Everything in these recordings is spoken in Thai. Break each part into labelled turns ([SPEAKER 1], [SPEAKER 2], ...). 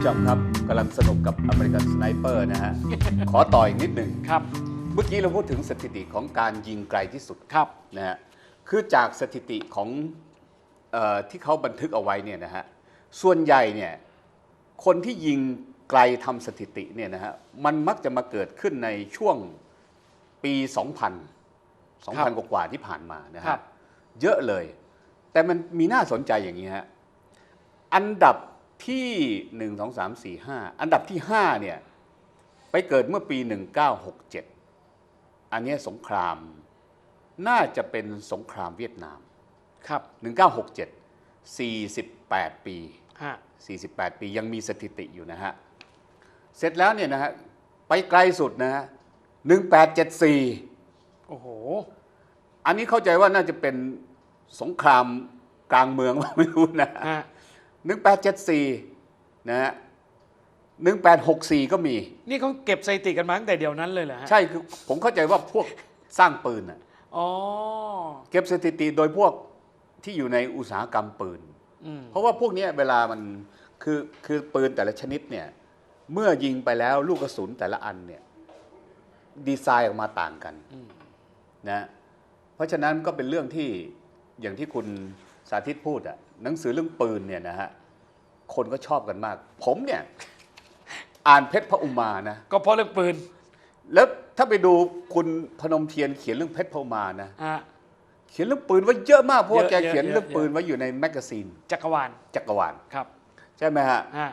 [SPEAKER 1] คุณผู้ชมครับกำลังสนุกกับอเมริกันสไนเปอร์นะฮะ ขอต่ออีกนิดหนึ่ง
[SPEAKER 2] ครับ
[SPEAKER 1] เมื่อกี้เราพูดถึงสถิติของการยิงไกลที่สุด
[SPEAKER 2] ครับ
[SPEAKER 1] นะฮะคือจากสถิติของเออที่เขาบันทึกเอาไว้เนี่ยนะฮะส่วนใหญ่เนี่ยคนที่ยิงไกลทำสถิติเนี่ยนะฮะมันมักจะมาเกิดขึ้นในช่วงปี 2000 2000 กว่าๆที่ผ่านมานะ
[SPEAKER 2] ครั
[SPEAKER 1] ฮะ
[SPEAKER 2] บ
[SPEAKER 1] เยอะเลย แต่มันมีน่าสนใจอย่างนี้ฮะอันดับ ที่ 1 2 3 4 5 อันดับที่ 5 เนี่ย ไปเกิดเมื่อปี 1967 อันเนี้ยสงครามน่าจะเป็นสงครามเวียดนาม
[SPEAKER 2] ครับ
[SPEAKER 1] 1967 48 ปี
[SPEAKER 2] ฮะ
[SPEAKER 1] 48 ปียังมีสถิติอยู่นะฮะ เสร็จแล้วเนี่ยนะฮะ ไปไกลสุดนะฮะ 1874
[SPEAKER 2] โอ้โห
[SPEAKER 1] อันนี้เข้าใจว่าน่าจะเป็นสงครามกลางเมืองไม่รู้นะ
[SPEAKER 2] ฮะ
[SPEAKER 1] 1874 นะฮะ1864 ก็มี
[SPEAKER 2] นี่เขาเก็บสถิติกันมาตั้งแต่เดียวนั้นเลยเหรอฮะ
[SPEAKER 1] ใช่คือผมเข้าใจว่าพวกสร้างปืนน่ะ
[SPEAKER 2] อ๋อ
[SPEAKER 1] เก็บสถิติโดยพวกที่อยู่ในอุตสาหกรรมปืน
[SPEAKER 2] อืม
[SPEAKER 1] เพราะว่าพวกเนี้ยเวลามันคือคือปืนแต่ละชนิดเนี่ย เมื่อยิงไปแล้วลูกกระสุนแต่ละอันเนี่ยดีไซน์ออกมาต่างกัน
[SPEAKER 2] อืม
[SPEAKER 1] นะเพราะฉะนั้นก็เป็นเรื่องที่อย่างที่คุณสาธิตพูดอะ หนังสือเรื่องปืนเนี่ยนะฮะคนก็ชอบกันมาก ผมเนี่ยอ่านเพชรพระอุมานะ
[SPEAKER 2] ก็เพราะเรื่องปืน
[SPEAKER 1] แล้วถ้าไปดูคุณพนมเทียนเขียนเรื่องเพชรพรหมานะ
[SPEAKER 2] ฮะ
[SPEAKER 1] เขียนเรื่องปืนไว้เยอะมากเพราะว่า
[SPEAKER 2] เยอะ
[SPEAKER 1] แกเขียน
[SPEAKER 2] เยอะ
[SPEAKER 1] เรื่อง
[SPEAKER 2] เยอะ
[SPEAKER 1] ปืนไว้อยู่ในแมกกาซีน
[SPEAKER 2] จักรวาล
[SPEAKER 1] จักรวาล
[SPEAKER 2] ครับ
[SPEAKER 1] ใช่ไหมฮะ
[SPEAKER 2] ฮะ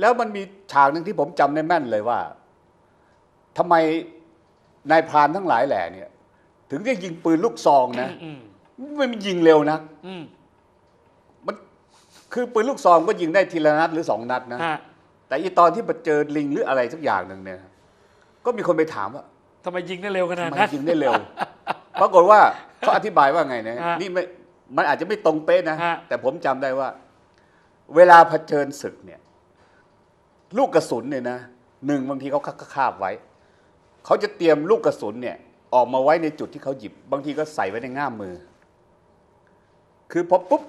[SPEAKER 1] แล้วมันมีฉากหนึ่งที่ผมจำได้แม่นเลยว่าทำไมนายพรานทั้งหลายแหล่เนี่ย ถึงได้ยิงปืนลูกซองนะ
[SPEAKER 2] อืม
[SPEAKER 1] ไม่มันยิงเร็วนะ
[SPEAKER 2] อืม
[SPEAKER 1] มัน คือปืนลูกซองก็ยิงได้ทีละนัดหรือสองนัดนะ
[SPEAKER 2] ฮะ
[SPEAKER 1] แต่อีตอนที่มาเจอลิงหรืออะไรสักอย่างหนึ่งเนี่ย ก็มีคนไปถามว่า
[SPEAKER 2] ทำไมยิงได้เร็วขนาด
[SPEAKER 1] ทำไม
[SPEAKER 2] นั้น
[SPEAKER 1] ยิงได้เร็ว ปรากฏว่าเขาอธิบายว่าไงนะ
[SPEAKER 2] ฮะ
[SPEAKER 1] นี่ไม่มันอาจจะไม่ตรงเป๊ะนะ
[SPEAKER 2] ฮะ
[SPEAKER 1] แต่ผมจำได้ว่า เวลาเผชิญศึกเนี่ย ลูกกระสุนเนี่ยนะหนึ่งบางทีเขาคาบไว้ เขาจะเตรียมลูกกระสุนเนี่ย ออกมาไว้ในจุดที่เขาหยิบ บางทีก็ใส่ไว้ในง่ามมือ คือพอปุ๊บ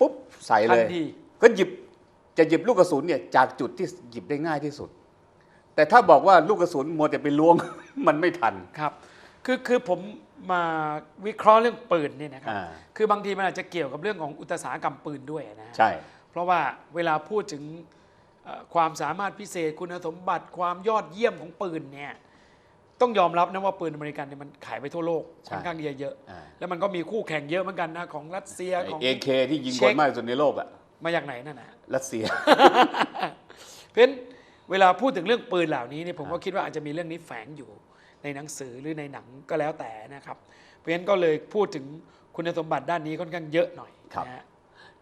[SPEAKER 1] ปุ๊บ ใส่เลย
[SPEAKER 2] ทันที
[SPEAKER 1] ก็หยิบจะหยิบลูกกระสุนเนี่ยจากจุดที่หยิบได้ง่ายที่สุด แต่ถ้าบอกว่าลูกกระสุนมัวแต่ไปล้วง มันไม่ทัน
[SPEAKER 2] ครับ คือคือผมมาวิเคราะห์เรื่องปืนเนี่ยนะครับ
[SPEAKER 1] อ่า
[SPEAKER 2] คือบางทีมันอาจจะเกี่ยวกับเรื่องของอุตสาหกรรมปืนด้วยนะฮะ
[SPEAKER 1] ใช่
[SPEAKER 2] เพราะว่าเวลาพูดถึงเอ่อความสามารถพิเศษคุณสมบัติความยอดเยี่ยมของปืนเนี่ย ต้องยอมรับนะว่าปืนอเมริกันเนี่ยมันขายไปทั่วโลก
[SPEAKER 1] ใช่
[SPEAKER 2] ค่อนข้างที่จะเยอะ
[SPEAKER 1] อ่า
[SPEAKER 2] แล้วมันก็มีคู่แข่งเยอะเหมือนกันนะของรัสเซียของ
[SPEAKER 1] เอเคที่ยิง
[SPEAKER 2] เช็
[SPEAKER 1] ค
[SPEAKER 2] ค
[SPEAKER 1] นมากที่สุดในโลกอะ
[SPEAKER 2] มาจากไหนนั่นนะ
[SPEAKER 1] รัสเซีย
[SPEAKER 2] เพราะฉะนั้นเวลาพูดถึงเรื่องปืนเหล่านี้เนี่ยผมก็คิดว่าอาจจะมีเรื่องนี้แฝงอยู่ในหนังสือหรือในหนังก็แล้วแต่นะครับ เพราะฉะนั้นก็เลยพูดถึงคุณสมบัติด้านนี้ค่อนข้างเยอะหน่อย
[SPEAKER 1] ครับ
[SPEAKER 2] นะฮะ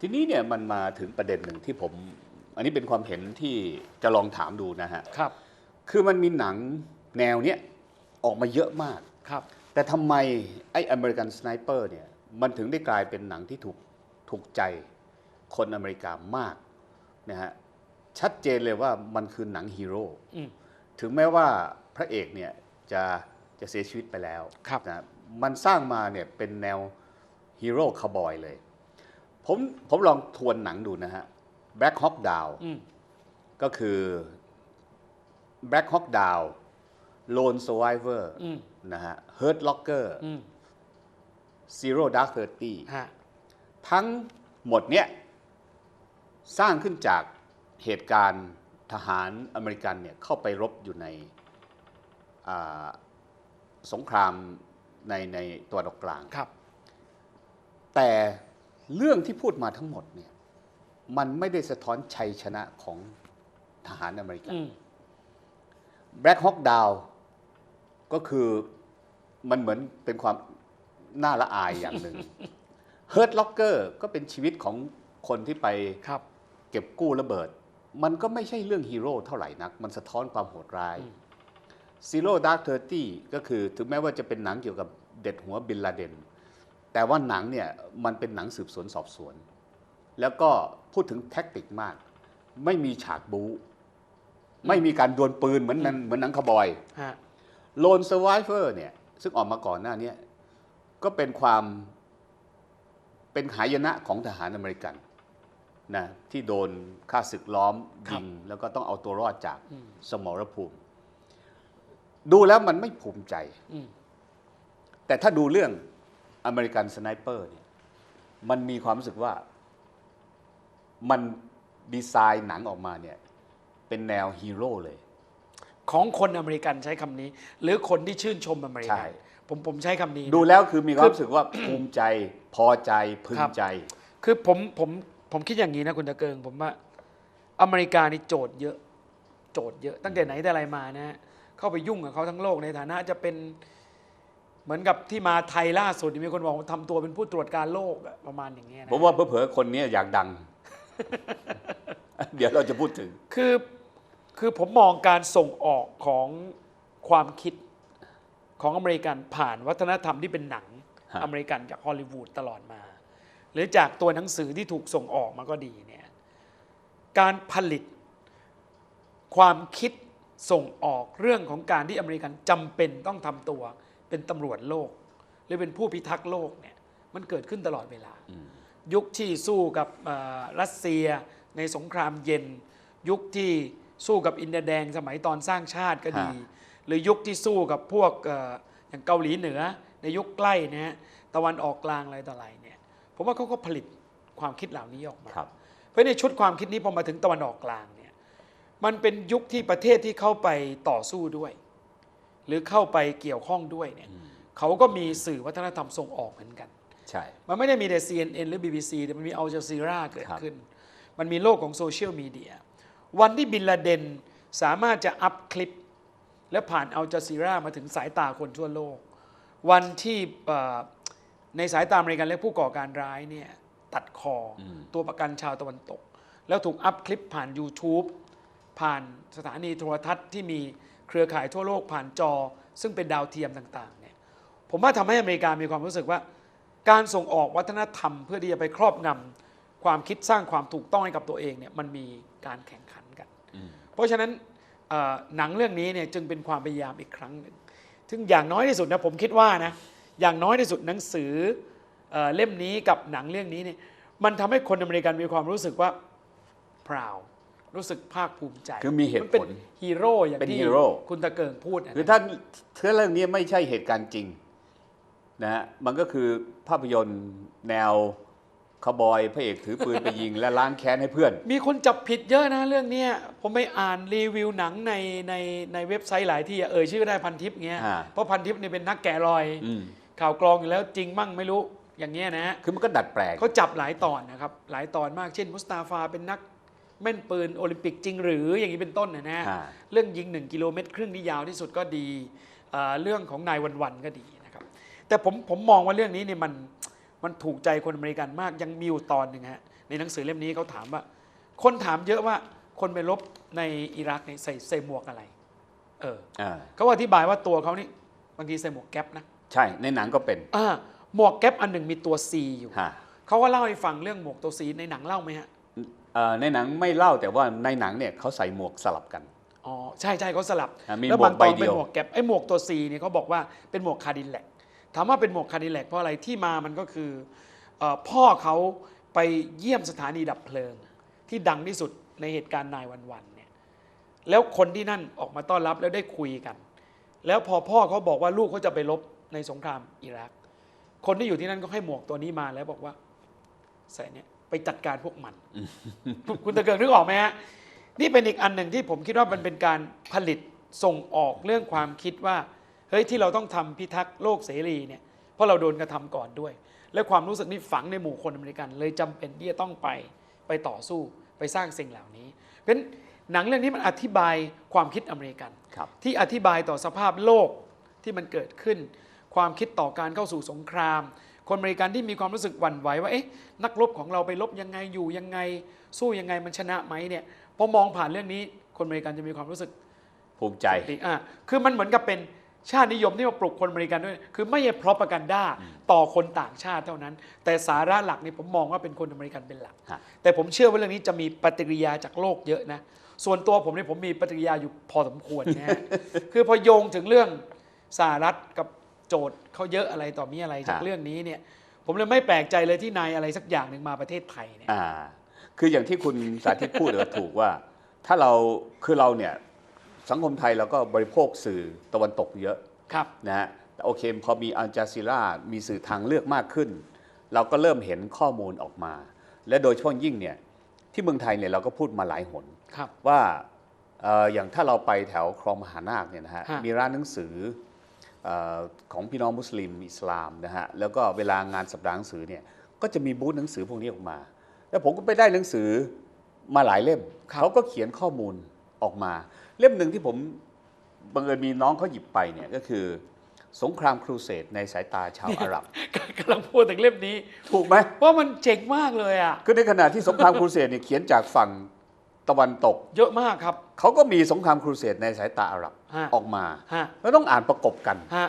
[SPEAKER 1] ทีนี้เนี่ยมันมาถึงประเด็นหนึ่งที่ผม อันนี้เป็นความเห็นที่จะลองถามดูนะฮะ
[SPEAKER 2] ครับ
[SPEAKER 1] คือมันมีหนังแนวเนี้ย ออกมาเยอะมาก
[SPEAKER 2] ครับ
[SPEAKER 1] แต่ทำไมไอ้อเมริกันสไนเปอร์เนี่ยมันถึงได้กลายเป็นหนังที่ถูกถูกใจคนอเมริกามากนะฮะชัดเจนเลยว่ามันคือหนังฮีโร่
[SPEAKER 2] อืม
[SPEAKER 1] ถึงแม้ว่าพระเอกเนี่ยจะจะเสียชีวิตไปแล้ว
[SPEAKER 2] ครับ
[SPEAKER 1] นะมันสร้างมาเนี่ยเป็นแนวฮีโร่คาร์บอยเลย ผมผมลองทวนหนังดูนะฮะ Black Hawk Down
[SPEAKER 2] อืม
[SPEAKER 1] ก็คือ Black Hawk Down Lone Survivor
[SPEAKER 2] อืม
[SPEAKER 1] นะฮะ Hurt Locker
[SPEAKER 2] อืม
[SPEAKER 1] Zero Dark Thirty
[SPEAKER 2] ฮะ
[SPEAKER 1] ทั้งหมดเนี่ยสร้างขึ้นจากเหตุการณ์ทหารอเมริกันเนี่ยเข้าไปรบอยู่ในอ่าสงครามในในตัวดอกกลาง
[SPEAKER 2] ครับ
[SPEAKER 1] แต่เรื่องที่พูดมาทั้งหมดเนี่ยมันไม่ได้สะท้อนชัยชนะของทหารอเมริกัน
[SPEAKER 2] อืม
[SPEAKER 1] Black Hawk Down ก็คือมันเหมือนเป็นความน่าละอายอย่างหนึ่ง Hurt Locker ก็เป็นชีวิตของคนที่ไป
[SPEAKER 2] ครับ
[SPEAKER 1] เก็บกู้ระเบิด มันก็ไม่ใช่เรื่องฮีโร่เท่าไหร่นัก มันสะท้อนความโหดร้าย
[SPEAKER 2] อืม
[SPEAKER 1] Zero Dark Thirty ก็คือถึงแม้ว่าจะเป็นหนังเกี่ยวกับเด็ดหัวบินลาเดน แต่ว่าหนังเนี่ยมันเป็นหนังสืบสวนสอบสวน แล้วก็พูดถึงแท็กติกมาก ไม่มีฉากบู๊ไม่มีการดวลปืนเหมือนหนังเหมือนหนังคาวบอย
[SPEAKER 2] ฮะ
[SPEAKER 1] โลน s u r v i v o r เนี่ยซึ่งออกมาก่อนหน้าเนี้ยก็เป็นความเป็นหายนะของทหารอเมริกันนะที่โดนฆ่าศึกล้อม
[SPEAKER 2] ครับ
[SPEAKER 1] ยิงแล้วก็ต้องเอาตัวรอดจาก
[SPEAKER 2] อืม
[SPEAKER 1] สมรภูมิ ดูแล้วมันไม่ภูมิใจ
[SPEAKER 2] อืม
[SPEAKER 1] แต่ถ้าดูเรื่องอเมริกันสไนเปอร์เนี่ยมันมีความรู้สึกว่ามันดีไซน์หนังออกมาเนี่ยเป็นแนวฮีโร่เลย
[SPEAKER 2] ของคนอเมริกันใช้คำนี้ หรือคนที่ชื่นชมอเมริกัน
[SPEAKER 1] ใช่
[SPEAKER 2] ผมผมใช้คำนี้นะ
[SPEAKER 1] ดูแล้วคือมีความรู้สึกว่าภูมิใจพอใจพึง
[SPEAKER 2] ครับ
[SPEAKER 1] ใจ
[SPEAKER 2] คือผมผมผมคิดอย่างนี้นะคุณตะเกิง ผมว่าอเมริกานี่โจทย์เยอะ โจทย์เยอะ ตั้งแต่ไหนแต่ไรมานะฮะเข้าไปยุ่งกับเขาทั้งโลกในฐานะจะเป็นเหมือนกับที่มาไทยล่าสุดมีคนบอกว่าทำตัวเป็นผู้ตรวจการโลกอะประมาณอย่างเงี้ยนะ
[SPEAKER 1] ผมว่าเผลอๆคนเนี้ยอยากดัง เดี๋ยวเราจะพูดถึง
[SPEAKER 2] คือ คือผมมองการส่งออกของความคิดของอเมริกันผ่านวัฒนธรรมที่เป็นหนัง
[SPEAKER 1] ฮะ
[SPEAKER 2] อเมริกันจากฮอลลีวูดตลอดมา หรือจากตัวหนังสือที่ถูกส่งออกมาก็ดีเนี่ยการผลิตความคิดส่งออกเรื่องของการที่อเมริกันจำเป็นต้องทำตัว เป็นตำรวจโลก หรือเป็นผู้พิทักษ์โลกเนี่ยมันเกิดขึ้นตลอดเวลา ยุคที่สู้กับเอ่อรัสเซียในสงครามเย็น ยุคที่ สู้กับอินเดียแดงสมัยตอนสร้างชาติก็ดี
[SPEAKER 1] ฮะ
[SPEAKER 2] หรือยุคที่สู้กับพวกเอ่ออย่างเกาหลีเหนือ ในยุคใกล้นะฮะตะวันออกกลางอะไรต่ออะไรเนี่ยผมว่าเขาก็ผลิตความคิดเหล่านี้ออกมา
[SPEAKER 1] ครับ
[SPEAKER 2] เพราะในชุดความคิดนี้พอมาถึงตะวันออกกลางเนี่ยมันเป็นยุคที่ประเทศที่เข้าไปต่อสู้ด้วย หรือเข้าไปเกี่ยวข้องด้วยเนี่ยเขาก็มีสื่อวัฒนธรรมส่งออกเหมือนกัน
[SPEAKER 1] ใช่
[SPEAKER 2] มันไม่ได้มีแต่ CNN หรือ BBC แต่มันมีอัลจ z ซีราเกิด
[SPEAKER 1] ครับ
[SPEAKER 2] ขึ้น มันมีโลกของโซเชียลมีเดีย วันที่บินลาเดนสามารถจะอัพคลิป และผ่านอัลจ z ซีรามาถึงสายตาคนทั่วโลก วันที่เอ่อในสายตาอเมริกันและผู้ก่อการร้ายเนี่ยตัดคออตัวประกันชาวตะวันตก แล้วถูกอัพคลิปผ่าน YouTube ผ่านสถานีโทรทัศน์ที่มีเครือข่ายทั่วโลกผ่านจอ ซึ่งเป็นดาวเทียมต่างๆเนี่ยผมว่าทำให้อเมริกามีความรู้สึกว่า การส่งออกวัฒนธรรมเพื่อที่จะไปครอบงำความคิดสร้างความถูกต้องให้กับตัวเองเนี่ยมันมีการแข่งขันกัน เพราะฉะนั้นเอ่อหนังเรื่องนี้เนี่ยจึงเป็นความพยายามอีกครั้งหนึ่งซึ่งอย่างน้อยที่สุดนะผมคิดว่านะอย่างน้อยที่สุดหนังสือเอ่อเล่มนี้กับหนังเรื่องนี้เนี่ยมันทำให้คนอเมริกันมีความรู้สึกว่า proud รู้สึกภาคภูมิใจ
[SPEAKER 1] คือมีเหตุ
[SPEAKER 2] นเป็น
[SPEAKER 1] ผล
[SPEAKER 2] ฮีโร่อย่าง
[SPEAKER 1] เป็น
[SPEAKER 2] ที่
[SPEAKER 1] ฮีโร่
[SPEAKER 2] คุณตะเกิงพูดนะ
[SPEAKER 1] คือถ้าเทือเรื่องนี้ไม่ใช่เหตุการณ์จริงนะฮะมันก็คือภาพยนตร์แนว คาวบอยพระเอกถือปืนไปยิง และล้างแค้นให้เพื่อน
[SPEAKER 2] มีคนจับผิดเยอะนะเรื่องเนี้ยผมไปอ่านรีวิวหนังในในในเว็บไซต์หลายที่อะเอ่ยชื่อได้พันทิปเงี้ย
[SPEAKER 1] อ่า
[SPEAKER 2] เพราะพันทิปเนี่ยเป็นนักแกะรอย
[SPEAKER 1] อืม
[SPEAKER 2] ข่าวกรองอยู่แล้วจริงมั่งไม่รู้อย่างเงี้ยนะฮะ
[SPEAKER 1] คือมันก็ดัดแปลง
[SPEAKER 2] เขาจับหลายตอนนะครับ หลายตอนมากเช่น มุสตาฟาเป็นนักแม่นปืนโอลิมปิกจริงหรืออย่างนี้เป็นต้นนะนะ
[SPEAKER 1] อ่า
[SPEAKER 2] เรื่องยิง 1 กิโลเมตร ครึ่งที่ยาวที่สุดก็ดีอ่าเรื่องของนายวันวันๆก็ดีนะครับ แต่ผมผมมองว่าเรื่องนี้เนี่ยมัน มันถูกใจคนอเมริกันมากยังมีอยู่ตอนหนึ่งฮะในหนังสือเล่มนี้เขาถามว่า คนถามเยอะว่าคนไปรบในอิรักเนี่ยใส่ใส่หมวกอะไร เออ
[SPEAKER 1] อ่า
[SPEAKER 2] เขาอธิบายว่าตัวเขานี่บางทีใส่หมวกแก๊ปนะ
[SPEAKER 1] ใช่ ในหนังก็เป็น
[SPEAKER 2] อ่าหมวกแก๊ปอันหนึ่งมีตัว C อยู่
[SPEAKER 1] ฮะ
[SPEAKER 2] เขาก็เล่าให้ฟังเรื่องหมวกตัว C ในหนังเล่าไหมฮะ
[SPEAKER 1] เอ่อในหนังไม่เล่าแต่ว่าในหนังเนี่ยเขาใส่หมวกสลับกัน
[SPEAKER 2] อ๋อใช่ใช่เขาสลับ
[SPEAKER 1] อะมี
[SPEAKER 2] แล้ว
[SPEAKER 1] หมวก
[SPEAKER 2] บางตอน
[SPEAKER 1] ใบเดี
[SPEAKER 2] เป็น
[SPEAKER 1] ยว
[SPEAKER 2] หมวกแก๊ปไอ้หมวกตัว C เนี่ยเขาบอกว่าเป็นหมวกคาร์ดินแลก ถามว่าเป็นหมวกคาดิแลกเพราะอะไรที่มามันก็คืออพ่อเขาไปเยี่ยมสถานีดับเพลิง ที่ดังที่สุดในเหตุการณ์นายวันวันๆเนี่ยแล้วคนที่นั่นออกมาต้อนรับแล้วได้คุยกัน แล้วพอพ่อเขาบอกว่าลูกเขาจะไปรบในสงครามอิรัก คนที่อยู่ที่นั่นก็ให้หมวกตัวนี้มาแล้วบอกว่าใส่เนี่ยไปจัดการพวกมัน คุณตะเกิงนึกออกไหมฮะนี่เป็นอีกอันหนึ่งที่ผมคิดว่ามันเป็นการผลิตส่งออกเรื่องความคิดว่า ฮ้ยที่เราต้องทำพิทักษ์โลกเสรีเนี่ยเพราะเราโดนกระทำก่อนด้วย และความรู้สึกนี้ฝังในหมู่คนอเมริกัน เลยจำเป็นที่จะต้องไปไปต่อสู้ไปสร้างสิ่งเหล่านี้ เพราะฉะนั้นหนังเรื่องนี้มันอธิบายความคิดอเมริกัน
[SPEAKER 1] ครับ
[SPEAKER 2] ที่อธิบายต่อสภาพโลกที่มันเกิดขึ้น ความคิดต่อการเข้าสู่สงคราม คนอเมริกันที่มีความรู้สึกหวั่นไหวว่าเอ๊ะนักรบของเราไปรบยังไงอยู่ยังไง สู้ยังไงมันชนะไหมเนี่ยพอมองผ่านเรื่องนี้ คนอเมริกันจะมีความรู้สึก
[SPEAKER 1] ภูมิใจ
[SPEAKER 2] ดีอะคือมันเหมือนกับเป็น ชาตินิยมที่มาปลุกคนอเมริกันด้วย คือไม่ใช่เพราะประกันด้าต่อคนต่างชาติเท่านั้น แต่สาระหลักนี่ผมมองว่าเป็นคนอเมริกันเป็นหลัก
[SPEAKER 1] ฮะ
[SPEAKER 2] แต่ผมเชื่อว่าเรื่องนี้จะมีปฏิกิริยาจากโลกเยอะนะ ส่วนตัวผมเนี่ยผมมีปฏิกิริยาอยู่พอสมควรนะฮะคือพอโยงถึงเรื่องสหรัฐกับโจทย์เขาเยอะอะไรต่อมีอะไรจาก
[SPEAKER 1] ฮะ
[SPEAKER 2] เรื่องนี้เนี่ย ผมเลยไม่แปลกใจเลยที่นายอะไรสักอย่างหนึ่งมาประเทศไทยเนี่ย
[SPEAKER 1] อ่าคืออย่างที่คุณสาธิตพูดก็ถูกว่า ถ้าเราคือเราเนี่ย สังคมไทยเราก็บริโภคสื่อตะวันตกเยอะ
[SPEAKER 2] ครับ
[SPEAKER 1] นะฮะแต่โอเคพอมีอัลจาซีรามีสื่อทางเลือกมากขึ้น เราก็เริ่มเห็นข้อมูลออกมา และโดยเฉพาะยิ่งเนี่ยที่เมืองไทยเนี่ยเราก็พูดมาหลายหน
[SPEAKER 2] ครับ
[SPEAKER 1] ว่าเอออย่างถ้าเราไปแถวคลองมหานาคเนี่ยนะฮะ
[SPEAKER 2] ฮะ
[SPEAKER 1] มีร้านหนังสือเออของพี่น้องมุสลิมอิสลามนะฮะแล้วก็เวลางานสัปดาห์หนังสือเนี่ยก็จะมีบูธหนังสือพวกนี้ออกมา แล้วผมก็ไปได้หนังสือมาหลายเล่ม
[SPEAKER 2] ครับ
[SPEAKER 1] เขาก็เขียนข้อมูลออกมา เล่มหนึ่งที่ผมบังเอิญมีน้องเขาหยิบไปเนี่ยก็คือ สงครามครูเสดในสายตาชาวอาหรับ
[SPEAKER 2] กำลังพูดถึงเล่มนี้
[SPEAKER 1] ถูกไหม
[SPEAKER 2] ว่ามันเจ๋งมากเลยอะ
[SPEAKER 1] คือในขณะที่สงครามครูเสดเนี่ยเขียนจากฝั่งตะวันตก
[SPEAKER 2] เยอะมากครับ
[SPEAKER 1] เขาก็มีสงครามครูเสดในสายตาอาหรับ
[SPEAKER 2] ฮะ
[SPEAKER 1] ออกมา
[SPEAKER 2] ฮะ
[SPEAKER 1] แล้วต้องอ่านประกบกัน
[SPEAKER 2] ฮะ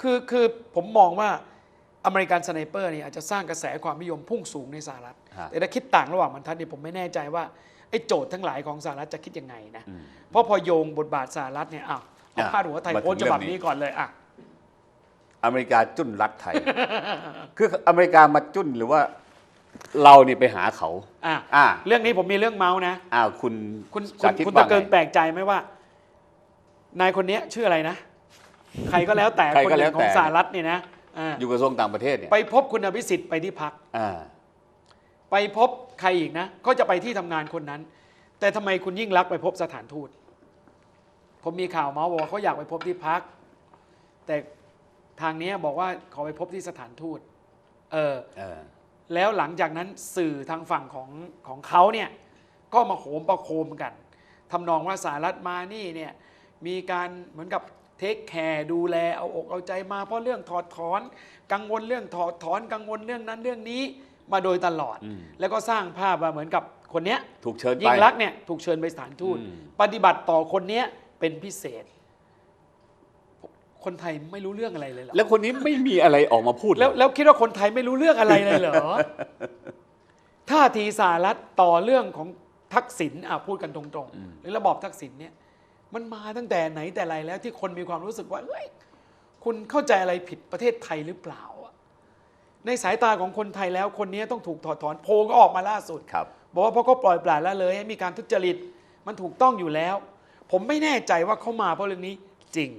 [SPEAKER 2] คือคือผมมองว่าอเมริกันสไนเปอร์เนี่ยอาจจะสร้างกระแสความนิยมพุ่งสูงในสหรัฐ
[SPEAKER 1] ฮะ
[SPEAKER 2] แต่ถ้าคิดต่างระหว่างบรรทัดเนี่ยผมไม่แน่ใจว่า ไอ้โจทย์ทั้งหลายของสหรัฐจะคิดยังไงนะ
[SPEAKER 1] อืม
[SPEAKER 2] เพราะพอโยงบทบาทสหรัฐเนี่ยอ้าวเอา
[SPEAKER 1] อะ
[SPEAKER 2] พาดหัวไทย
[SPEAKER 1] มาถึง
[SPEAKER 2] โพสต์ฉบับ
[SPEAKER 1] เรื่องนี้
[SPEAKER 2] นี้ก่อนเลยอะ
[SPEAKER 1] อเมริกาจุ้นรัฐไทย คืออเมริกามาจุ้นหรือว่าเรานี่ไปหาเขา
[SPEAKER 2] อะ
[SPEAKER 1] อ่า
[SPEAKER 2] เรื่องนี้ผมมีเรื่องเมาส์นะ
[SPEAKER 1] อ้าวคุณ
[SPEAKER 2] คุณคุ
[SPEAKER 1] สา
[SPEAKER 2] ณ
[SPEAKER 1] ธิต
[SPEAKER 2] คุณ
[SPEAKER 1] ว่า
[SPEAKER 2] ตะเกิง
[SPEAKER 1] ไง
[SPEAKER 2] แปลกใจไหมว่า นายคนเนี้ยชื่ออะไรนะ ใครก็แล้วแต่
[SPEAKER 1] ใคร
[SPEAKER 2] คน
[SPEAKER 1] ก็
[SPEAKER 2] ห
[SPEAKER 1] แล้
[SPEAKER 2] นึ่
[SPEAKER 1] ว
[SPEAKER 2] งของ
[SPEAKER 1] แต่
[SPEAKER 2] สหรัฐเนี่ยนะอ่า
[SPEAKER 1] อยู่กระทรวงต่างประเทศเนี่ย
[SPEAKER 2] ไปพบคุณอภิสิทธิ์ไปที่พัก
[SPEAKER 1] อ่า
[SPEAKER 2] ไปพบใครอีกนะ ก็จะไปที่ทำงานคนนั้น แต่ทำไมคุณยิ่งรักษณ์ไปพบสถานทูต ผมมีข่าวเมาส์บอกว่าเขาอยากไปพบที่พัก แต่ทางเนี้ยบอกว่าขอไปพบที่สถานทูต เออ
[SPEAKER 1] เออ
[SPEAKER 2] แล้วหลังจากนั้นสื่อทางฝั่งของของเขาเนี่ย ก็มาโหมประโคมกันทำนองว่าสหรัฐมานี่เนี่ยมีการเหมือนกับเทคแคร์ดูแลเอาอกเอาใจมาเพราะเรื่องถอดถอน กังวลเรื่องถอดถอน กังวลเรื่องนั้นเรื่องนี้ มาโดยตลอด
[SPEAKER 1] อืม
[SPEAKER 2] แล้วก็สร้างภาพว่าเหมือนกับคนเนี้ย
[SPEAKER 1] ถูกเชิญไป
[SPEAKER 2] ยิ่งรักษณ์เนี่ยถูกเชิญไปสถานทูต
[SPEAKER 1] อืม
[SPEAKER 2] ปฏิบัติต่อคนเนี้ยเป็นพิเศษ คนไทยไม่รู้เรื่องอะไรเลยเหรอ
[SPEAKER 1] แล้วคนนี้ไม่มีอะไรออกมาพูด
[SPEAKER 2] แล้ว
[SPEAKER 1] เย
[SPEAKER 2] แล้วคิดว่าคนไทยไม่รู้เรื่องอะไรเลยเหรอ ท่าทีสหรัฐต่อเรื่องของทักษิณอะพูดกันตรงๆหรือระบอบทักษิณเนี่ยมันมาตั้งแต่ไหนแต่ไรแล้วที่คนมีความรู้สึกว่าเฮ้ยคุณเข้าใจอะไรผิดประเทศไทยหรือเปล่าอะ ในสายตาของคนไทยแล้วคนนี้ต้องถูกถอดถอนโพลก็ออกมาล่าสุด
[SPEAKER 1] ครับ
[SPEAKER 2] บอกว่าเพราะเขาปล่อยปละละเลยให้มีการทุจริตมันถูกต้องอยู่แล้ว ผมไม่แน่ใจว่าเขามาเพราะเรื่องนี้จริง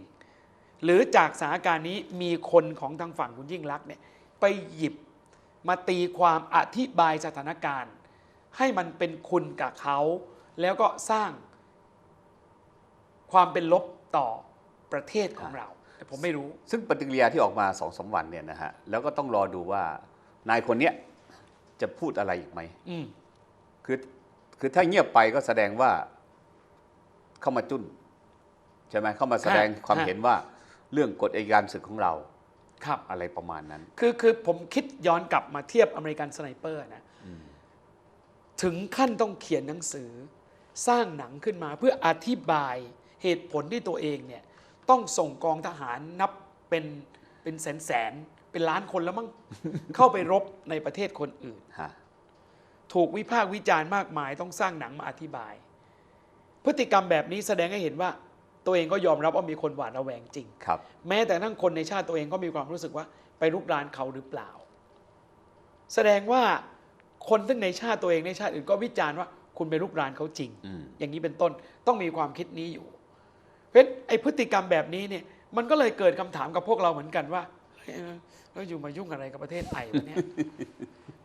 [SPEAKER 2] หรือจากสถานการณ์นี้มีคนของทางฝั่งคุณยิ่งรักษณ์เนี่ยไปหยิบมาตีความอธิบายสถานการณ์ ให้มันเป็นคุณกับเขา แล้วก็สร้างความเป็นลบต่อประเทศของเรา แต่ผมไม่รู้
[SPEAKER 1] ซึ่งปฏิกิริยาที่ออกมาสองสามวันเนี่ยนะฮะแล้วก็ต้องรอดูว่านายคนเนี้ยจะพูดอะไรอีกไหม
[SPEAKER 2] อืม
[SPEAKER 1] คือคือถ้าเงียบไปก็แสดงว่าเข้ามาจุ้นใช่ไหมเข้ามาแสดง
[SPEAKER 2] ฮะ
[SPEAKER 1] ความ
[SPEAKER 2] ฮะ
[SPEAKER 1] เห็นว่าเรื่องกฎอัยการศึกของเรา
[SPEAKER 2] ครับ
[SPEAKER 1] อะไรประมาณนั้น
[SPEAKER 2] คือคือผมคิดย้อนกลับมาเทียบอเมริกันสไนเปอร์นะถึงขั้นต้องเขียนหนังสือ สร้างหนังขึ้นมาเพื่ออธิบายเหตุผลที่ตัวเองเนี่ย ต้องส่งกองทหารนับเป็นเป็นแสนแสนๆเป็นล้านคนแล้วมั้ง เข้าไปรบในประเทศคนอื่น
[SPEAKER 1] ฮะ
[SPEAKER 2] ถูกวิพากษ์วิจารณ์มากมายต้องสร้างหนังมาอธิบาย พฤติกรรมแบบนี้แสดงให้เห็นว่า ตัวเองก็ยอมรับว่ามีคนหวาดระแวงจริง
[SPEAKER 1] ครับ
[SPEAKER 2] แม้แต่ทั้งคนในชาติตัวเองก็มีความรู้สึกว่าไปรุกรานเขาหรือเปล่า แสดงว่าคนทั้งในชาติตัวเองในชาติอื่นก็วิจารณ์ว่าคุณไปรุกรานเขาจริง
[SPEAKER 1] อืม
[SPEAKER 2] อย่างนี้เป็นต้นต้องมีความคิดนี้อยู่ เพราะฉะนั้นไอ้พฤติกรรมแบบนี้เนี่ยมันก็เลยเกิดคำถามกับพวกเราเหมือนกันว่าเฮ้ยเราอยู่มายุ่งอะไรกับประเทศไทยวะเนี่ย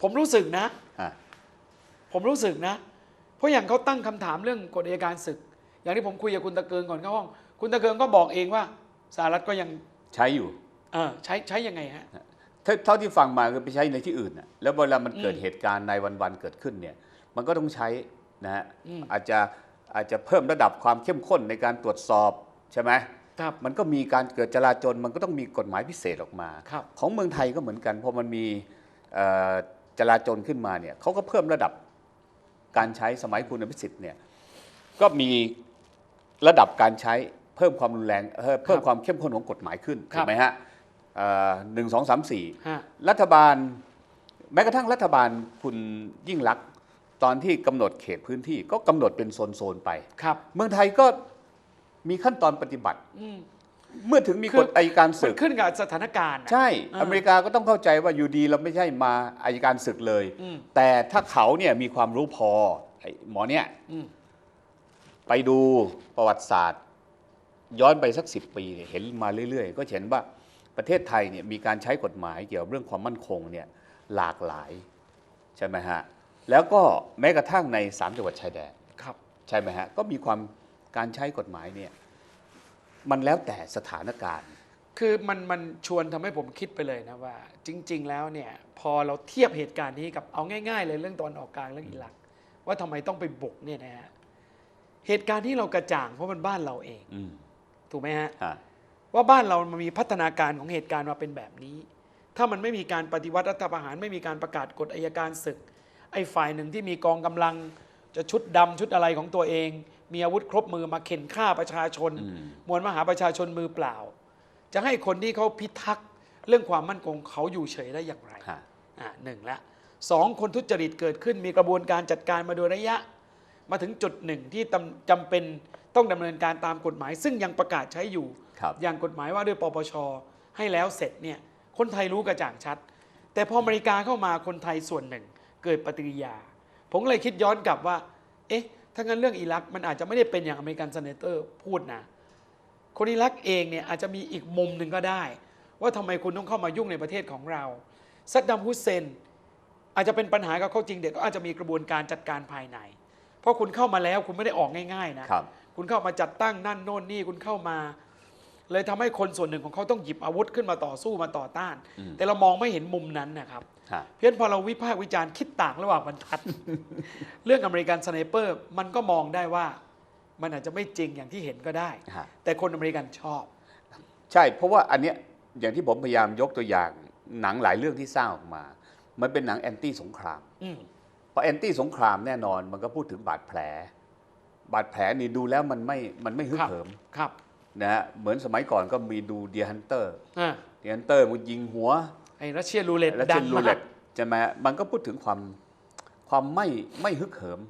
[SPEAKER 2] ผมรู้สึกนะ
[SPEAKER 1] ฮะ
[SPEAKER 2] ผมรู้สึกนะ เพราะอย่างเขาตั้งคำถามเรื่องกฎอัยการศึก อย่างที่ผมคุยกับคุณตะเกิงก่อนเข้าห้อง คุณตะเกิงก็บอกเองว่าสหรัฐก็ยัง
[SPEAKER 1] ใช้อยู่
[SPEAKER 2] เออใช้ใช้ยังไงฮะ
[SPEAKER 1] เท่าเท่าที่ฟังมาคือไปใช้ในที่อื่นน่ะแล้วเวลามันเกิด
[SPEAKER 2] อืม
[SPEAKER 1] เหตุการณ์ในวันๆเกิดขึ้นเนี่ย มันก็ต้องใช้นะฮะ
[SPEAKER 2] อืม
[SPEAKER 1] อาจจะ อาจจะเพิ่มระดับความเข้มข้นในการตรวจสอบใช่ไหม
[SPEAKER 2] ครับ
[SPEAKER 1] มันก็มีการเกิดจราจนมันก็ต้องมีกฎหมายพิเศษออกมา
[SPEAKER 2] ครับ
[SPEAKER 1] ของเมืองไทยก็เหมือนกันพอมันมีเอ่อจราจนขึ้นมาเนี่ยเขาก็เพิ่มระดับการใช้สมัยคุณอภิสิทธิ์เนี่ยก็มีระดับการใช้เพิ่มความรุนแรงเอ่อเพิ่มความเข้มข้นของกฎหมายขึ้น
[SPEAKER 2] ครั
[SPEAKER 1] ถู
[SPEAKER 2] บ
[SPEAKER 1] กไหมฮะหนึ่งสองสามสี่
[SPEAKER 2] ฮะ
[SPEAKER 1] รัฐบาลแม้กระทั่งรัฐบาลคุณยิ่งรักษณ์ ตอนที่กำหนดเขตพื้นที่ก็กำหนดเป็นโซน ๆ ไป
[SPEAKER 2] ครับ
[SPEAKER 1] เมืองไทยก็มีขั้นตอนปฏิบัติ
[SPEAKER 2] อืม
[SPEAKER 1] เมื่อถึงมี
[SPEAKER 2] คื
[SPEAKER 1] ก
[SPEAKER 2] อ
[SPEAKER 1] ฎอายการ
[SPEAKER 2] มั
[SPEAKER 1] ศึ
[SPEAKER 2] น
[SPEAKER 1] ก
[SPEAKER 2] ขึ้นกับสถานการณ์น่ะ
[SPEAKER 1] ใช่
[SPEAKER 2] เอออ
[SPEAKER 1] อเมริกาก็ต้องเข้าใจว่าอยู่ดีเราไม่ใช่มาอายการศึกเลย
[SPEAKER 2] อืม
[SPEAKER 1] แต่ถ้าเขาเนี่ยมีความรู้พอไอ้หมอเนี่ย
[SPEAKER 2] อืม
[SPEAKER 1] ไปดูประวัติศาสตร์ ย้อนไปสักสิปีเนี่ยเห็นมาเรื่อย ๆ ก็เห็นว่าประเทศไทยเนี่ยมีการใช้กฎหมายเกี่ยวกับเรื่องความมั่นคงเนี่ยหลากหลาย ใช่ไหมฮะ แล้วก็แม้กระทั่งในสามจังหวัดชายแดน
[SPEAKER 2] ครับ
[SPEAKER 1] ใช่ไหมฮะก็มีความการใช้กฎหมายเนี่ยมันแล้วแต่สถานการณ์
[SPEAKER 2] คือมันมันชวนทำให้ผมคิดไปเลยนะว่า จริง ๆ แล้วเนี่ยพอเราเทียบเหตุการณ์นี้กับเอาง่าย ๆ เลยเรื่องตอนออกกลางเรื่องอิรัก ว่าทำไมต้องไปบุกเนี่ยนะฮะเหตุการณ์ที่เรากระจ่างเพราะมันบ้านเราเอง
[SPEAKER 1] อืม
[SPEAKER 2] ถูกไหมฮะ
[SPEAKER 1] ฮะ
[SPEAKER 2] ว่าบ้านเรามันมีพัฒนาการของเหตุการณ์มาเป็นแบบนี้ ถ้ามันไม่มีการปฏิวัติรัฐประหารไม่มีการประกาศกฎอายการศึกไอ้ฝ่ายหนึ่งที่มีกองกำลัง จะชุดดำชุดอะไรของตัวเอง มีอาวุธครบมือมาเข็นฆ่าประชาชน
[SPEAKER 1] อืม
[SPEAKER 2] มวลมหาประชาชนมือเปล่า จะให้คนที่เขาพิทักษ์เรื่องความมั่นคงเขาอยู่เฉยได้อย่างไร
[SPEAKER 1] ฮะ
[SPEAKER 2] อะหนึ่งละสองคนทุจริตเกิดขึ้นมีกระบวนการจัดการมาโดยระยะ มาถึงจุดหนึ่งที่ตำจำเป็นต้องดำเนินการตามกฎหมาย ซึ่งยังประกาศใช้อยู่
[SPEAKER 1] ครับ
[SPEAKER 2] อย่างกฎหมายว่าด้วยปปช ให้แล้วเสร็จเนี่ยคนไทยรู้กระจ่างชัด แต่พออเมริกาเข้ามาคนไทยส่วนหนึ่ง เกิดปฏิกิริยา ผมก็เลยคิดย้อนกลับว่า เอ๊ะ ถ้างั้นเรื่องอิรักมันอาจจะไม่ได้เป็นอย่างอเมริกันเซเนเตอร์พูดนะ คนอิรักเองเนี่ยอาจจะมีอีกมุมหนึ่งก็ได้ ว่าทำไมคุณต้องเข้ามายุ่งในประเทศของเรา ซัดดัมฮุสเซนอาจจะเป็นปัญหากับเขาจริงเด็กก็อาจจะมีกระบวนการจัดการภายใน เพราะคุณเข้ามาแล้วคุณไม่ได้ออกง่ายๆนะ
[SPEAKER 1] ครับ
[SPEAKER 2] คุณเข้ามาจัดตั้งนั่นโน่นนี่คุณเข้ามา เลยทำให้คนส่วนหนึ่งของเขาต้องหยิบอาวุธขึ้นมาต่อสู้มาต่อต้าน
[SPEAKER 1] อืม
[SPEAKER 2] แต่เรามองไม่เห็นมุมนั้นนะครับ
[SPEAKER 1] ฮะ
[SPEAKER 2] เพี้ยนพอเราวิพากษ์วิจารณ์คิดต่างระหว่างบรรทัด เรื่องอเมริกันสไนเปอร์มันก็มองได้ว่า มันอาจจะไม่จริงอย่างที่เห็นก็ได้
[SPEAKER 1] ฮะ
[SPEAKER 2] แต่คนอเมริกันชอบ
[SPEAKER 1] ใช่ เพราะว่าอันเนี้ยอย่างที่ผมพยายามยกตัวอย่างหนังหลายเรื่องที่สร้างออกมา มันเป็นหนังแอนตี้สงคราม
[SPEAKER 2] อืม
[SPEAKER 1] พอแอนตี้สงครามแน่นอนมันก็พูดถึงบาดแผล บาดแผลนี่ดูแล้วมันไม่มันไม่ฮึก
[SPEAKER 2] ครับ
[SPEAKER 1] เหิม
[SPEAKER 2] ครับ
[SPEAKER 1] นะฮะเหมือนสมัยก่อนก็มีดูเดียฮันเตอร์
[SPEAKER 2] อ่า
[SPEAKER 1] เดียฮันเตอร์มันยิงหัว
[SPEAKER 2] ไอ้รัสเซียรูเล็ต
[SPEAKER 1] แล้ว
[SPEAKER 2] ดั
[SPEAKER 1] เช่
[SPEAKER 2] ง
[SPEAKER 1] นรู
[SPEAKER 2] มา
[SPEAKER 1] เล็
[SPEAKER 2] ก
[SPEAKER 1] ตใช่ไหมฮะมันก็พูดถึงความความไม่ไม่ฮึกเหิม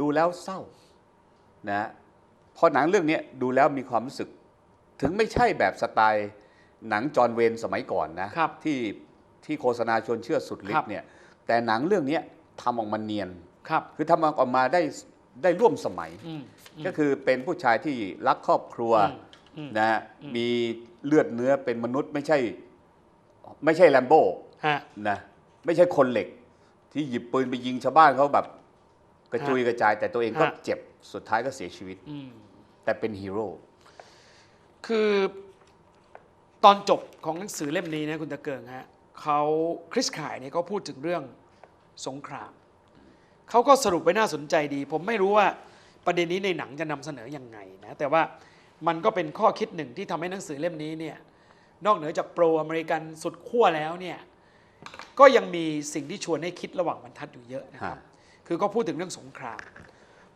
[SPEAKER 1] ดูแล้วเศร้านะฮะพอหนังเรื่องเนี้ยดูแล้วมีความรู้สึก ถึงไม่ใช่แบบสไตล์หนังจอห์นเวนสมัยก่อนนะครับ ที่ที่โฆษณาชวนเชื่อสุดฤท
[SPEAKER 2] ครับ
[SPEAKER 1] ธิ์เนี่ยแต่หนังเรื่องเนี้ยทำออกมาเนียน
[SPEAKER 2] ครับ
[SPEAKER 1] คือทำออกมาได้ได้ร่วมสมัย
[SPEAKER 2] อืม
[SPEAKER 1] ก็คือเป็นผู้ชายที่รักครอบครัว
[SPEAKER 2] อืมอืม
[SPEAKER 1] นะฮะ
[SPEAKER 2] อืม
[SPEAKER 1] มีเลือดเนื้อเป็นมนุษย์ไม่ใช่ ไม่ใช่แลมโบ้
[SPEAKER 2] ฮะ
[SPEAKER 1] นะไม่ใช่คนเหล็ก ที่หยิบปืนไปยิงชาวบ้านเขาแบบ กระจุยกระจาย แต่ตัวเองก็
[SPEAKER 2] ฮะ
[SPEAKER 1] เจ็บสุดท้ายก็เสียชีวิต
[SPEAKER 2] อืม
[SPEAKER 1] แต่เป็นฮีโร่
[SPEAKER 2] คือตอนจบของหนังสือเล่มนี้นะคุณตะเกิงฮะเขาคริสขายเนี่ยเขาพูดถึงเรื่องสงคราม เขาก็สรุปไปน่าสนใจดี ผมไม่รู้ว่าประเด็นนี้ในหนังจะนำเสนอยังไงนะ แต่ว่า มันก็เป็นข้อคิดหนึ่งที่ทำให้หนังสือเล่มนี้เนี่ยนอกเหนือจากโปรอเมริกันสุดขั้วแล้วเนี่ยก็ยังมีสิ่งที่ชวนให้คิดระหว่างบรรทัดอยู่เยอะนะครับ คือก็พูดถึงเรื่องสงคราม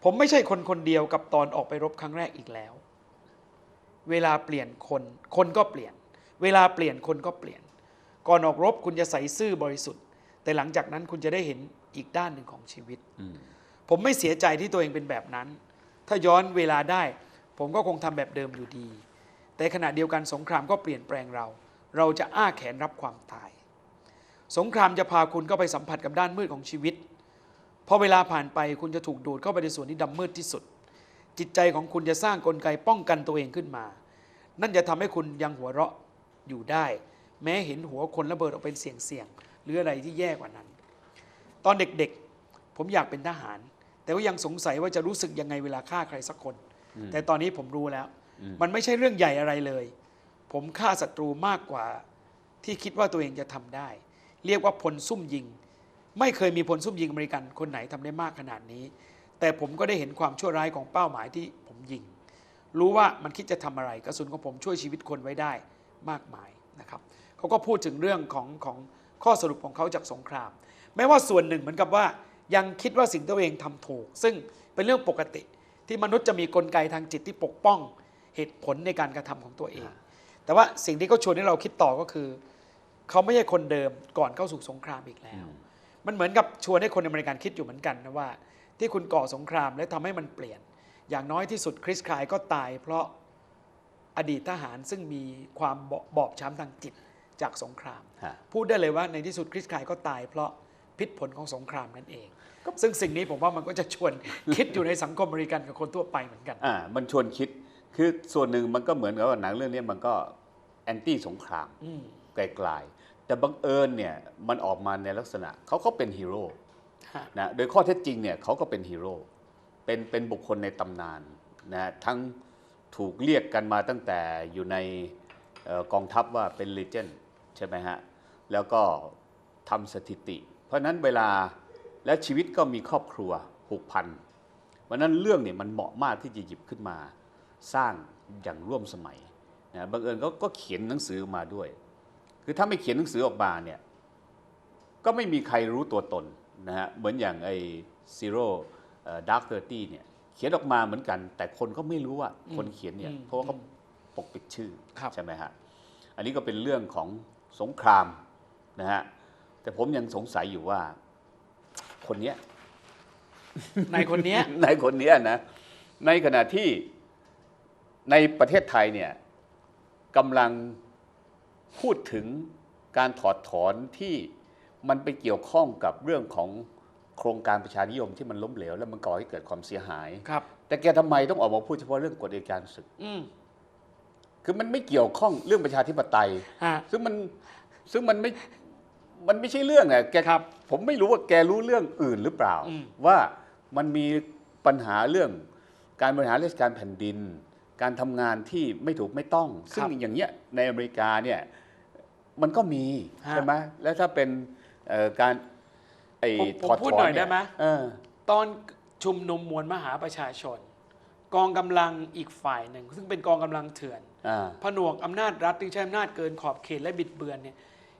[SPEAKER 2] ผมไม่ใช่คนคนเดียวกับตอนออกไปรบครั้งแรกอีกแล้ว เวลาเปลี่ยนคนคนก็เปลี่ยน เวลาเปลี่ยนคนก็เปลี่ยน ก่อนออกรบคุณจะใส่ซื่อบริสุทธิ์ แต่หลังจากนั้นคุณจะได้เห็นอีกด้านหนึ่งของชีวิต
[SPEAKER 1] อืม
[SPEAKER 2] ผมไม่เสียใจที่ตัวเองเป็นแบบนั้น ถ้าย้อนเวลาได้ ผมก็คงทำแบบเดิมอยู่ดี แต่ขณะเดียวกันสงครามก็เปลี่ยนแปลงเรา เราจะอ้าแขนรับความตาย สงครามจะพาคุณเข้าไปสัมผัสกับด้านมืดของชีวิตพอเวลาผ่านไปคุณจะถูกดูดเข้าไปในส่วนที่ดำมืดที่สุด จิตใจของคุณจะสร้างกลไกป้องกันตัวเองขึ้นมา นั่นจะทำให้คุณยังหัวเราะอยู่ได้ แม้เห็นหัวคนระเบิดออกเป็นเสียงๆหรืออะไรที่แย่กว่านั้น ตอนเด็กๆ ผมอยากเป็นทหาร แต่ก็ยังสงสัยว่าจะรู้สึกยังไงเวลาฆ่าใครสักคน แต่ตอนนี้ผมรู้แล้ว มันไม่ใช่เรื่องใหญ่อะไรเลย ผมฆ่าศัตรูมากกว่า ที่คิดว่าตัวเองจะทำได้ เรียกว่าพลซุ่มยิง ไม่เคยมีพลซุ่มยิงอเมริกันคนไหนทำได้มากขนาดนี้ แต่ผมก็ได้เห็นความชั่วร้ายของเป้าหมายที่ผมยิง รู้ว่ามันคิดจะทำอะไรกระสุนของผมช่วยชีวิตคนไว้ได้มากมายนะครับเขาก็พูดถึงเรื่องของของข้อสรุปของเขาจากสงคราม แม้ว่าส่วนหนึ่งเหมือนกับว่ายังคิดว่าสิ่งที่ตัวเองทำถูก ซึ่งเป็นเรื่องปกติ ที่มนุษย์จะมีกลไกทางจิตที่ปกป้องเหตุผลในการกระทำของตัวเอง แต่ว่าสิ่งที่เขาชวนให้เราคิดต่อก็คือ เขาไม่ใช่คนเดิมก่อนเข้าสู่สงครามอีกแล้ว มันเหมือนกับชวนให้คนอเมริกันคิดอยู่เหมือนกันนะว่า ที่คุณก่อสงครามและทำให้มันเปลี่ยน อย่างน้อยที่สุดคริสคายก็ตาย เพราะอดีตทหารซึ่งมีความบอบช้ำทางจิตจากสงคราม
[SPEAKER 1] ฮะ
[SPEAKER 2] พูดได้เลยว่าในที่สุดคริสกายก็ตาย เพราะ พิษผลของสงครามนั่นเอง ซึ่งสิ่งนี้ผมว่ามันก็จะชวนคิดอยู่ในสังคมอเมริกันกับคนทั่วไปเหมือนกัน
[SPEAKER 1] อ่ามันชวนคิดคือส่วนหนึ่งมันก็เหมือนกับว่าหนังเรื่องนี้มันก็แอนตี้สงคราม
[SPEAKER 2] อืม
[SPEAKER 1] ไกลๆแต่บังเอิญเนี่ยมันออกมาในลักษณะเขาก็เป็นฮีโร่
[SPEAKER 2] ฮะ
[SPEAKER 1] นะโดยข้อเท็จจริงเนี่ยเขาก็เป็นฮีโร่เป็นเป็นบุคคลในตำนานนะทั้งถูกเรียกกันมาตั้งแต่อยู่ในเอ่อกองทัพว่าเป็นเลเจนด์ใช่ไหมฮะ แล้วก็ทำสถิติเพ ราะฉะนั้นเวลาและชีวิตก็มีครอบครัวผูกพันเพราะฉะนั้นเรื่องเนี่ยมันเหมาะมากที่จะหยิบขึ้นมา สร้างอย่างร่วมสมัยนะบังเอิญก็ก็เขียนหนังสือออกมาด้วย คือถ้าไม่เขียนหนังสือออกมาเนี่ยก็ไม่มีใครรู้ตัวตนนะฮะเหมือนอย่างไอ้ Zero เอ่อ Dark Thirty เนี่ยเขียนออกมาเหมือนกัน แต่คนก็ไม่รู้ว่าคนเขียนเนี่ย
[SPEAKER 2] อืม
[SPEAKER 1] เพราะว่าเขาปกปิดชื่อ
[SPEAKER 2] ครับ
[SPEAKER 1] ใช่ไหมฮะอันนี้ก็เป็นเรื่องของสงครามนะฮะ แต่ผมยังสงสัยอยู่ว่า คนเนี้ย
[SPEAKER 2] ในคนเนี้ย
[SPEAKER 1] ในคนเนี้ยนะ ในขณะที่ในประเทศไทยเนี่ยกำลังพูดถึงการถอดถอนที่มันไปเกี่ยวข้องกับเรื่องของโครงการประชานิยมที่มันล้มเหลว แล้วมันก่อให้เกิดความเสียหาย
[SPEAKER 2] ครับ
[SPEAKER 1] แต่แกทำไมต้องออกมาพูดเฉพาะเรื่องกฎอัยการศึก
[SPEAKER 2] อืม
[SPEAKER 1] คือมันไม่เกี่ยวข้องเรื่องประชาธิปไตย
[SPEAKER 2] ฮะ
[SPEAKER 1] ซึ่งมันซึ่งมันไม่ มันไม่ใช่เรื่องอะแก
[SPEAKER 2] ครับ
[SPEAKER 1] ผมไม่รู้ว่าแกรู้เรื่องอื่นหรือเปล่า
[SPEAKER 2] อืม
[SPEAKER 1] ว่ามันมีปัญหาเรื่องการบริหารราชการแผ่นดิน การทำงานที่ไม่ถูกไม่ต้อง ซึ่งอย่างเงี้ยในอเมริกาเนี่ยมันก็มี
[SPEAKER 2] ฮะ
[SPEAKER 1] ใช่ไหมแล้วถ้าเป็นเอ่อการไอ้
[SPEAKER 2] ผมผม
[SPEAKER 1] ถอด
[SPEAKER 2] พูด
[SPEAKER 1] ถอน
[SPEAKER 2] หน่อย
[SPEAKER 1] เได้
[SPEAKER 2] ไหม
[SPEAKER 1] เออ
[SPEAKER 2] ตอนชุมนุมมวลมหาประชาชน กองกำลังอีกฝ่ายหนึ่ง ซึ่งเป็นกองกำลังเถื่อน
[SPEAKER 1] อ่า
[SPEAKER 2] ผนวกอำนาจรัฐที่ใช้อำนาจเกินขอบเขตและบิดเบือนเนี่ย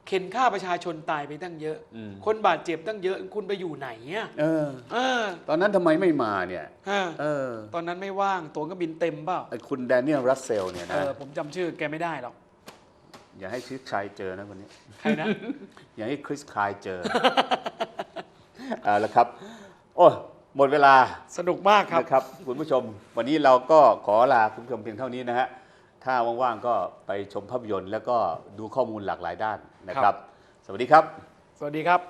[SPEAKER 2] เข็นฆ่าประชาชนตายไปตั้งเยอะ
[SPEAKER 1] อืม
[SPEAKER 2] คนบาดเจ็บตั้งเยอะคุณไปอยู่ไหนอะ
[SPEAKER 1] เออ
[SPEAKER 2] เออ
[SPEAKER 1] ตอนนั้นทำไมไม่มาเนี่ย
[SPEAKER 2] ฮะ
[SPEAKER 1] เออ
[SPEAKER 2] ตอนนั้นไม่ว่างตั๋วก็บินเต็มเปล่า
[SPEAKER 1] ไอ้คุณแดเนียลรัสเซลเนี่ย
[SPEAKER 2] เอ
[SPEAKER 1] นะ
[SPEAKER 2] อผมจำชื่อแกไม่ได้หรอก
[SPEAKER 1] อย่าให้คริสคลายเจอนะคนนี้
[SPEAKER 2] ใครนะ
[SPEAKER 1] อย่าให้คริสคลายเจอ เอาละครับ โอ้ยหมดเวลา
[SPEAKER 2] สนุกมากครับ
[SPEAKER 1] นะครับคุณผู้ชม วันนี้เราก็ขอลาคุณผู้ชมเพียงเท่านี้นะฮะถ้าว่างๆก็ไปชมภาพยนตร์แล้วก็ดูข้อมูลหลากหลายด้าน นะค
[SPEAKER 2] ครั
[SPEAKER 1] รับ
[SPEAKER 2] บ
[SPEAKER 1] สวัสดีครับ
[SPEAKER 2] สวัสดีครับ